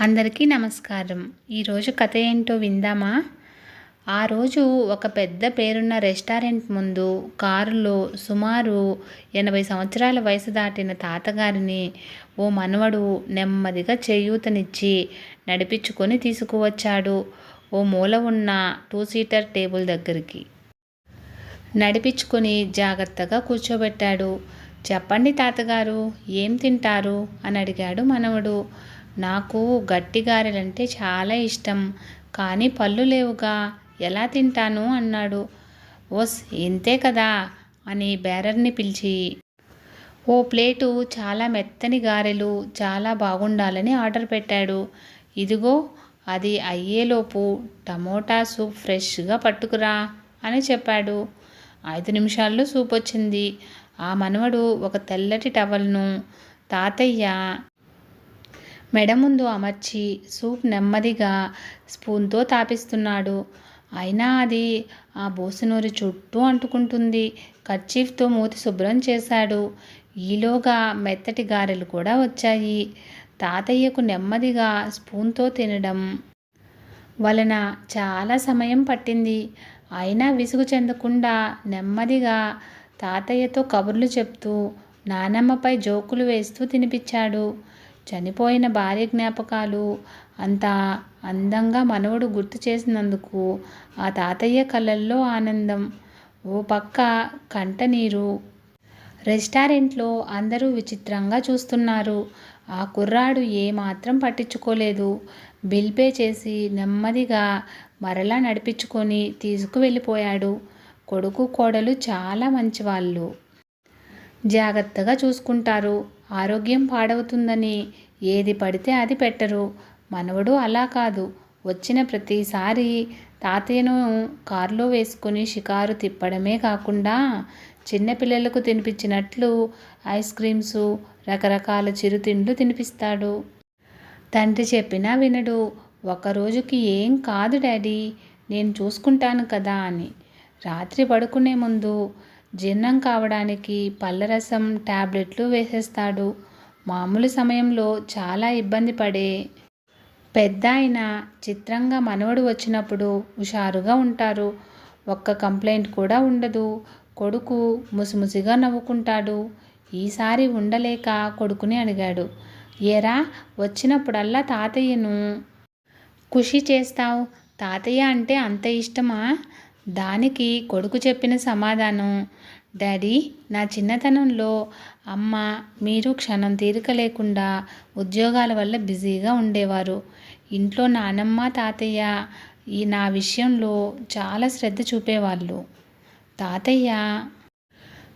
అందరికీ నమస్కారం. ఈరోజు కథ ఏంటో విందామా? ఆ రోజు ఒక పెద్ద పేరున్న రెస్టారెంట్ ముందు కారులో సుమారు ఎనభై సంవత్సరాల వయసు దాటిన తాతగారిని ఓ మనవడు నెమ్మదిగా చేయూతనిచ్చి నడిపించుకొని తీసుకువచ్చాడు ఓ మూల ఉన్న టూ సీటర్ టేబుల్ దగ్గరికి. నడిపించుకొని జాగ్రత్తగా కూర్చోబెట్టాడు. చెప్పండి తాతగారు ఏం తింటారు? అని అడిగాడు మనవడు. నాకు గట్టి గారెలంటే చాలా ఇష్టం కానీ పళ్ళు లేవుగా ఎలా తింటాను అన్నాడు. ఓస్ ఇంతే కదా అని బేరర్ని పిలిచి ఓ ప్లేటు చాలా మెత్తని గారెలు చాలా బాగుండాలని ఆర్డర్ పెట్టాడు. ఇదిగో అది అయ్యేలోపు టమోటా సూప్ ఫ్రెష్గా పట్టుకురా అని చెప్పాడు. ఐదు నిమిషాల్లో సూప్ వచ్చింది ఆ మనవడు ఒక తెల్లటి టవల్ను తాతయ్య మెడ ముందు అమర్చి సూప్ నెమ్మదిగా స్పూన్తో తాపిస్తున్నాడు. అయినా అది ఆ బోసునూరి చుట్టూ అంటుకుంటుంది. కర్చీఫ్తో మూతి శుభ్రం చేశాడు. ఈలోగా మెత్తటి గారెలు కూడా వచ్చాయి. తాతయ్యకు నెమ్మదిగా స్పూన్తో తినడం వలన చాలా సమయం పట్టింది. అయినా విసుగు చెందకుండా నెమ్మదిగా తాతయ్యతో కబుర్లు చెప్తూ నానమ్మపై జోకులు వేస్తూ తినిపించాడు. చనిపోయిన భార్య జ్ఞాపకాలు అంత అందంగా మనవడు గుర్తు చేసినందుకు ఆ తాతయ్య కళ్ళల్లో ఆనందం. ఓ పక్క కంటనీరు రెస్టారెంట్లో అందరూ విచిత్రంగా చూస్తున్నారు. ఆ కుర్రాడు ఏమాత్రం పట్టించుకోలేదు. బిల్ పే చేసి నెమ్మదిగా మరలా నడిపించుకొని తీసుకువెళ్ళిపోయాడు. కొడుకు కోడలు చాలా మంచివాళ్ళు. జాగ్రత్తగా చూసుకుంటారు. ఆరోగ్యం పాడవుతుందని ఏది పడితే అది పెట్టరు. మనవడు అలా కాదు. వచ్చిన ప్రతిసారి తాతయ్యను కారులో వేసుకుని షికారు తిప్పడమే కాకుండా చిన్నపిల్లలకు తినిపించినట్లు ఐస్ క్రీమ్స్ రకరకాల చిరుతిండ్లు తినిపిస్తాడు. తండ్రి చెప్పినా వినడు. ఒక రోజుకి ఏం కాదు డాడీ నేను చూసుకుంటాను కదా అని. రాత్రి పడుకునే ముందు జీర్ణం కావడానికి పళ్ళరసం టాబ్లెట్లు వేసేస్తాడు. మామూలు సమయంలో చాలా ఇబ్బంది పడే పెద్ద ఆయన చిత్రంగా మనవడు వచ్చినప్పుడు హుషారుగా ఉంటారు. ఒక్క కంప్లైంట్ కూడా ఉండదు. కొడుకు ముసిముసిగా నవ్వుకుంటాడు. ఈసారి ఉండలేక కొడుకుని అడిగాడు. ఏరా వచ్చినప్పుడల్లా తాతయ్యను ఖుషి చేస్తావు? తాతయ్య అంటే అంత ఇష్టమా? దానికి కొడుకు చెప్పిన సమాధానం డాడీ నా చిన్నతనంలో అమ్మ మీరు క్షణం తీరిక లేకుండా ఉద్యోగాల వల్ల బిజీగా ఉండేవారు. ఇంట్లో నానమ్మ తాతయ్య ఈ నా విషయంలో చాలా శ్రద్ధ చూపేవాళ్ళు. తాతయ్య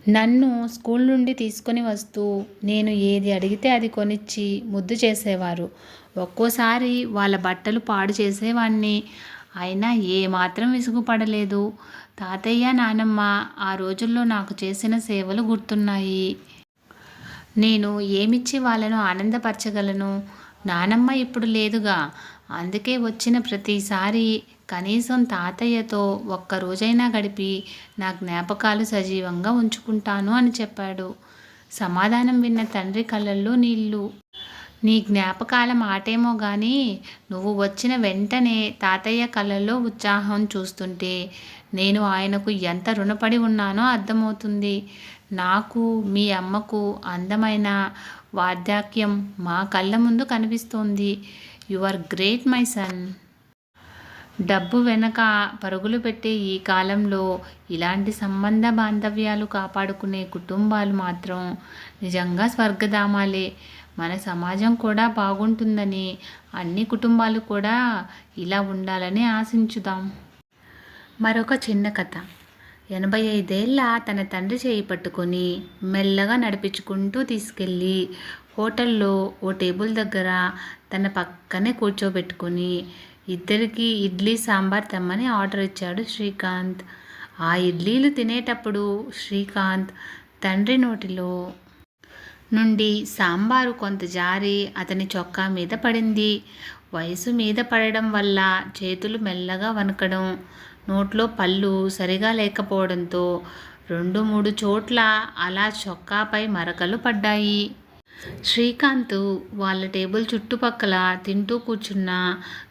నన్ను స్కూల్ నుండి తీసుకొని వస్తూ నేను ఏది అడిగితే అది కొనిచ్చి ముద్దు చేసేవారు. ఒక్కోసారి వాళ్ళ బట్టలు పాడు చేసేవాడిని అయినా ఏమాత్రం విసుగుపడలేదు. తాతయ్య నానమ్మ ఆ రోజుల్లో నాకు చేసిన సేవలు గుర్తున్నాయి. నేను ఏమిచ్చి వాళ్ళను ఆనందపరచగలను? నానమ్మ ఇప్పుడు లేదుగా. అందుకే వచ్చిన ప్రతిసారి కనీసం తాతయ్యతో ఒక్క రోజైనా గడిపి నా జ్ఞాపకాలు సజీవంగా ఉంచుకుంటాను అని చెప్పాడు. సమాధానం విన్న తండ్రి కళ్ళల్లో నీళ్ళు నీ జ్ఞాపకాల మాటేమో కానీ నువ్వు వచ్చిన వెంటనే తాతయ్య కళ్ళల్లో ఉత్సాహం చూస్తుంటే నేను ఆయనకు ఎంత రుణపడి ఉన్నానో అర్థమవుతుంది. నాకు మీ అమ్మకు అందమైన వార్ధాక్యం మా కళ్ళ ముందు కనిపిస్తోంది. You are great my son. డబ్బు వెనక పరుగులు పెట్టే ఈ కాలంలో ఇలాంటి సంబంధ బాంధవ్యాలు కాపాడుకునే కుటుంబాలు మాత్రం నిజంగా స్వర్గధామాలే. మన సమాజం కూడా బాగుంటుందని అన్ని కుటుంబాలు కూడా ఇలా ఉండాలని ఆశించుదాం. మరొక చిన్న కథ. ఎనభై ఐదేళ్ళ తన తండ్రి చేయి పట్టుకొని మెల్లగా నడిపించుకుంటూ తీసుకెళ్ళి హోటల్లో ఓ టేబుల్ దగ్గర తన పక్కనే కూర్చోబెట్టుకొని ఇద్దరికి ఇడ్లీ సాంబార్ తెమ్మని ఆర్డర్ ఇచ్చాడు శ్రీకాంత్. ఆ ఇడ్లీలు తినేటప్పుడు శ్రీకాంత్ తండ్రి నోటిలో నుండి సాంబారు కొంత జారి అతని చొక్కా మీద పడింది. వయసు మీద పడడం వల్ల చేతులు మెల్లగా వణకడం నోట్లో పళ్ళు సరిగా లేకపోవడంతో రెండు మూడు చోట్ల అలా చొక్కాపై మరకలు పడ్డాయి. శ్రీకాంత్ వాళ్ళ టేబుల్ చుట్టుపక్కల తింటూ కూర్చున్న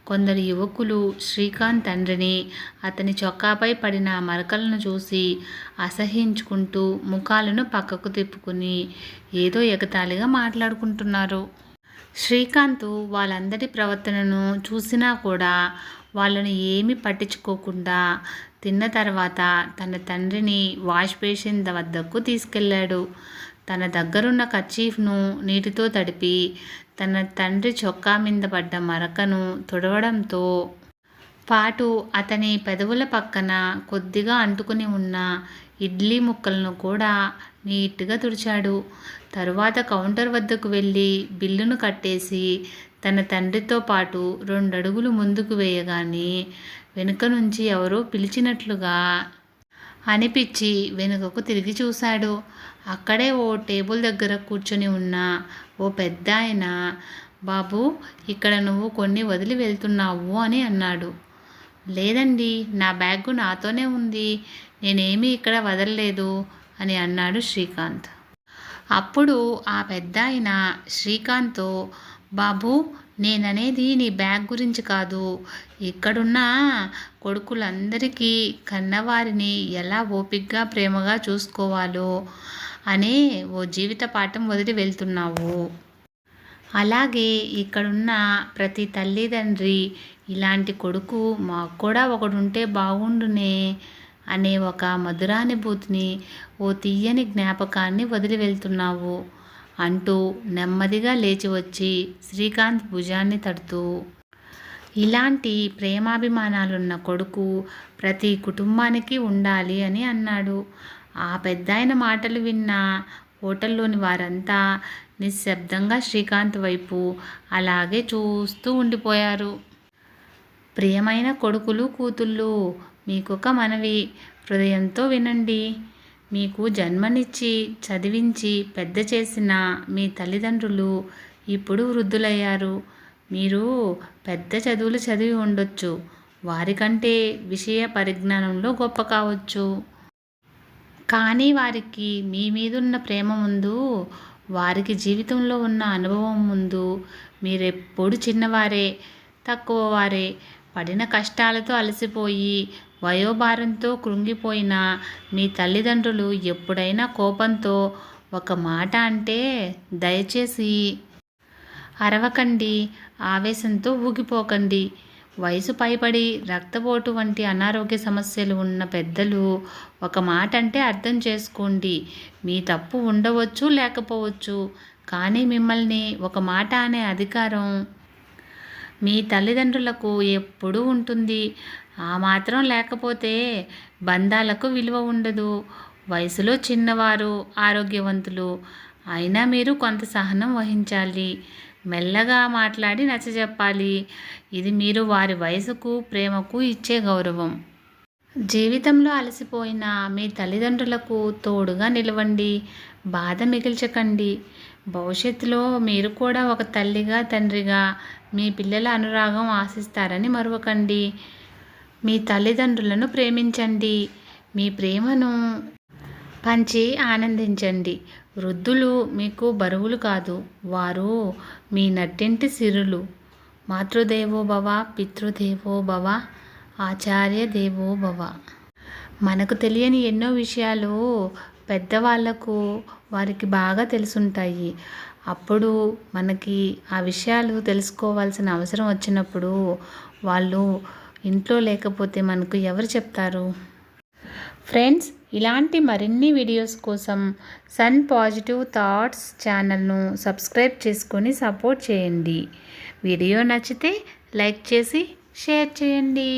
కొందరు యువకులు శ్రీకాంత్ తండ్రిని అతని చొక్కాపై పడిన మరకలను చూసి అసహించుకుంటూ ముఖాలను పక్కకు తిప్పుకుని ఏదో ఎగతాళిగా మాట్లాడుకుంటున్నారు. శ్రీకాంత్ వాళ్ళందరి ప్రవర్తనను చూసినా కూడా వాళ్ళని ఏమీ పట్టించుకోకుండా తిన్న తర్వాత తన తండ్రిని వాష్ బేసిన్ వద్దకు తీసుకెళ్ళాడు. తన దగ్గరున్న కర్చీఫ్ను నీటితో తడిపి తన తండ్రి చొక్కా మీద పడ్డ మరకను తుడవడంతో పాటు అతని పెదవుల పక్కన కొద్దిగా అంటుకుని ఉన్న ఇడ్లీ ముక్కలను కూడా నీట్గా తుడిచాడు. తరువాత కౌంటర్ వద్దకు వెళ్ళి బిల్లును కట్టేసి తన తండ్రితో పాటు రెండడుగులు ముందుకు వేయగానే వెనుక నుంచి ఎవరో పిలిచినట్లుగా అనిపించి వెనుకకు తిరిగి చూశాడు. అక్కడే ఓ టేబుల్ దగ్గర కూర్చొని ఉన్న ఓ పెద్ద ఆయన బాబు ఇక్కడ నువ్వు కొన్ని వదిలి వెళ్తున్నావు అని అన్నాడు. లేదండి నా బ్యాగ్ నాతోనే ఉంది. నేనేమీ ఇక్కడ వదలలేదు అని అన్నాడు శ్రీకాంత్. అప్పుడు ఆ పెద్ద ఆయన శ్రీకాంత్తో బాబు నేననేది నీ బ్యాగ్ గురించి కాదు. ఇక్కడున్న కొడుకులందరికీ కన్నవారిని ఎలా ఓపిగ్గా ప్రేమగా చూసుకోవాలో అనే ఓ జీవిత పాఠం వదిలి వెళ్తున్నావు. అలాగే ఇక్కడున్న ప్రతి తల్లిదండ్రి ఇలాంటి కొడుకు మాకు కూడా ఒకడుంటే బాగుండునే అనే ఒక మధురానుభూతిని ఓ తీయని జ్ఞాపకాన్ని వదిలి వెళ్తున్నావు. అంటూ నెమ్మదిగా లేచి వచ్చి శ్రీకాంత్ భుజాన్ని తడుతూ ఇలాంటి ప్రేమాభిమానాలున్న కొడుకు ప్రతి కుటుంబానికి ఉండాలి అని అన్నాడు. ఆ పెద్దాయన మాటలు విన్న హోటల్లోని వారంతా నిశ్శబ్దంగా శ్రీకాంత్ వైపు అలాగే చూస్తూ ఉండిపోయారు. ప్రియమైన కొడుకులు కూతుళ్ళు మీకొక మనవి. హృదయంతో వినండి. మీకు జన్మనిచ్చి చదివించి పెద్ద చేసిన మీ తల్లిదండ్రులు ఇప్పుడు వృద్ధులయ్యారు. మీరు పెద్ద చదువులు చదివి ఉండొచ్చు. వారికంటే విషయ పరిజ్ఞానంలో గొప్ప కావచ్చు. కానీ వారికి మీ మీదున్న ప్రేమ ముందు వారికి జీవితంలో ఉన్న అనుభవం ముందు మీరెప్పుడు చిన్నవారే తక్కువ వారే పడిన కష్టాలతో అలసిపోయి వయోభారంతో కృంగిపోయిన మీ తల్లిదండ్రులు ఎప్పుడైనా కోపంతో ఒక మాట అంటే దయచేసి అరవకండి ఆవేశంతో ఊగిపోకండి. వయసు పైబడి రక్తపోటు వంటి అనారోగ్య సమస్యలు ఉన్న పెద్దలు ఒక మాట అంటే అర్థం చేసుకోండి. మీ తప్పు ఉండవచ్చు లేకపోవచ్చు కానీ మిమ్మల్ని ఒక మాట అనే అధికారం మీ తల్లిదండ్రులకు ఎప్పుడూ ఉంటుంది. ఆ మాత్రం లేకపోతే బంధాలకు విలువ ఉండదు. వయసులో చిన్నవారు ఆరోగ్యవంతులు. అయినా మీరు కొంత సహనం వహించాలి. మెల్లగా మాట్లాడి నచ్చజెప్పాలి. ఇది మీరు వారి వయసుకు ప్రేమకు ఇచ్చే గౌరవం. జీవితంలో అలసిపోయిన మీ తల్లిదండ్రులకు తోడుగా నిలవండి. బాధ మిగిల్చకండి. భవిష్యత్తులో మీరు కూడా ఒక తల్లిగా తండ్రిగా మీ పిల్లల అనురాగం ఆశిస్తారని మరవకండి. మీ తల్లిదండ్రులను ప్రేమించండి. మీ ప్రేమను పంచి ఆనందించండి. వృద్ధులు మీకు బరువులు కాదు. వారు మీ నట్టింటి సిరులు. మాతృదేవో భవ పితృదేవో భవ ఆచార్య దేవో భవ మనకు తెలియని ఎన్నో విషయాలు పెద్దవాళ్ళకు వారికి బాగా తెలుసుంటాయి. అప్పుడు మనకి ఆ విషయాలు తెలుసుకోవాల్సిన అవసరం వచ్చినప్పుడు వాళ్ళు ఇంట్లో లేకపోతే మనకు ఎవరు చెప్తారు? ఫ్రెండ్స్ ఇలాంటి మరిన్ని వీడియోస్ కోసం సన్ పాజిటివ్ థాట్స్ ఛానల్ను సబ్స్క్రైబ్ చేసుకొని సపోర్ట్ చేయండి. వీడియో నచ్చితే లైక్ చేసి షేర్ చేయండి.